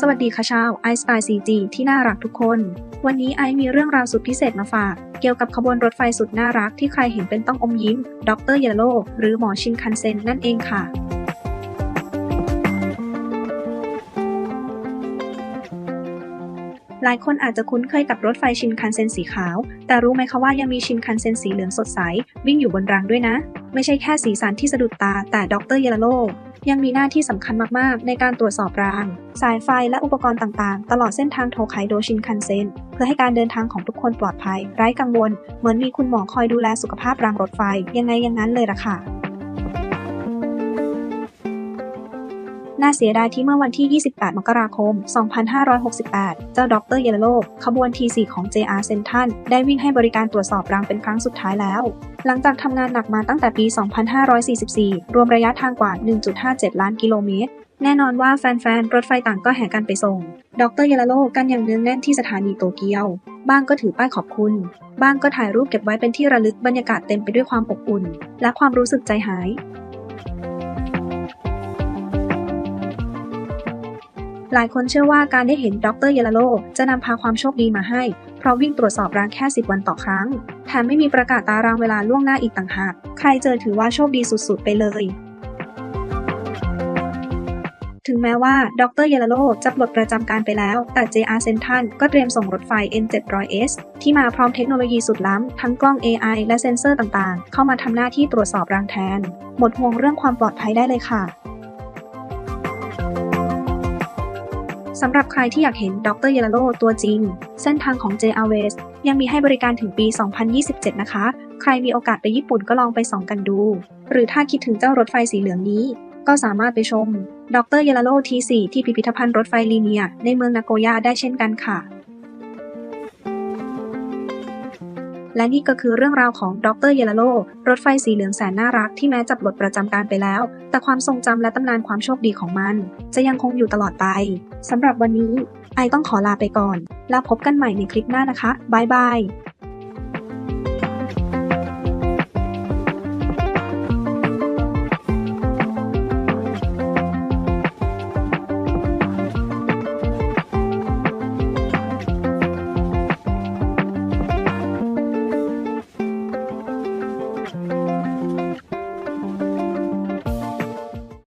สวัสดีค่ะชาว i Spy CG ที่น่ารักทุกคน วันนี้ไอมีเรื่องราวสุดพิเศษมาฝาก เกี่ยวกับขบวนรถไฟสุดน่ารักที่ใครเห็นเป็นต้องอมยิ้มด็อกเตอรเยลโลหรือหมอชินคันเซ็นนั่นเองค่ะ หลายคนอาจจะคุ้นเคยกับรถไฟชินคันเซ็นสีขาว แต่รู้ไหมคะว่ายังมีชินคันเซ็นสีเหลืองสดใส วิ่งอยู่บนรางด้วยนะ ไม่ใช่แค่สีสันที่สะดุดตา แต่ดรเยลโลยังมีหน้าที่สำคัญมาก ๆ ในการตรวจสอบราง สายไฟและอุปกรณ์ต่าง ๆ ตลอดเส้นทางโทไคโดชินคันเซ็นเพื่อให้การเดินทางของทุกคนปลอดภัย ไร้กังวล เหมือนมีคุณหมอคอยดูแลสุขภาพรางรถไฟ ยังไงอย่างนั้นเลยล่ะค่ะ น่าเสียดายที่เมื่อวันที่ 28 มกราคม 2568 เจ้าด็อกเตอร์เยลโลขบวน T4 ของ JR Central ได้วิ่งให้บริการตรวจสอบรางเป็นครั้งสุดท้ายแล้ว หลังจากทำงานหนักมาตั้งแต่ปี 2544 รวมระยะทางกว่า 1.57 ล้านกิโลเมตร แน่นอนว่าแฟนๆ รถไฟต่างก็แห่กันไปส่ง ดรเยลโลกันอย่างเนืองแน่นที่สถานีโตเกียว บ้างก็ถือป้ายขอบคุณ บ้างก็ถ่ายรูปเก็บไว้เป็นที่ระลึกบรรยากาศเต็มไปด้วยความอบอุ่น และความรู้สึกใจหาย หลายคนเชื่อว่าการได้เห็นดรเยลโลจะนำพาความโชคดีมาให้ เพราะวิ่งตรวจสอบรางแค่ 10 วันต่อครั้ง แถมไม่มีประกาศตารางเวลาล่วงหน้าอีกต่างหาก ใครเจอถือว่าโชคดีสุดๆ ไปเลยถึงแม้ว่าดรเยลโลจะปลดประจำการไปแล้ว แต่ JR Central ก็เตรียมส่งรถไฟ N700S ที่มาพร้อมเทคโนโลยีสุดล้ำ ทั้งกล้อง AI และเซ็นเซอร์ต่างๆ เข้ามาทำหน้าที่ตรวจสอบรางแทน หมดห่วงเรื่องความปลอดภัยได้เลยค่ะ สำหรับใครที่อยากเห็นดรเยลโลตัวจริง เส้นทางของ JR West ยังมีให้บริการถึงปี 2027 นะคะ ใครมีโอกาสไปญี่ปุ่นก็ลองไปส่องกันดู หรือถ้าคิดถึงเจ้ารถไฟสีเหลืองนี้ ก็สามารถไปชม ดรเยลโลที4ที่พิพิธภัณฑ์รถไฟลีเนีย ในเมืองนาโกย่าได้เช่นกันค่ะ และนี่ก็คือเรื่องราวของดรเยลโลรถไฟสีเหลืองแสนน่ารักที่แม้จะปลดประจำการไปแล้ว แต่ความทรงจำและตำนานความโชคดีของมัน จะยังคงอยู่ตลอดไปสำหรับวันนี้ ไอต้องขอลาไปก่อน แล้วพบกันใหม่ในคลิปหน้านะคะบายบาย